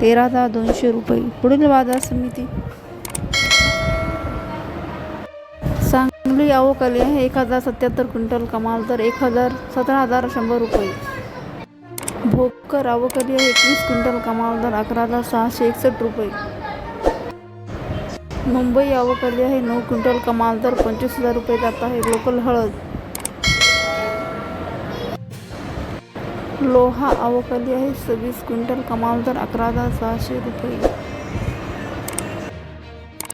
तेरा हजार दोनशे रुपये. पुढील बाजार समिती. सांगली अवकालिया आहे एक हजार सत्याहत्तर क्विंटल कमाल दर एक हजार सतरा हजार शंभर रुपये. भोकर आवकली आहे एकवीस क्विंटल कमाल दर अकरा हजार सहाशे एकसष्ट रुपये. मुंबई आवकली आहे नऊ क्विंटल कमाल दर पंचवीस हजार रुपये जात आहे. लोकल हळद. लोहा अवकाली आहे सव्वीस क्विंटल कमाल तर अकरा हजार सहाशे रुपये.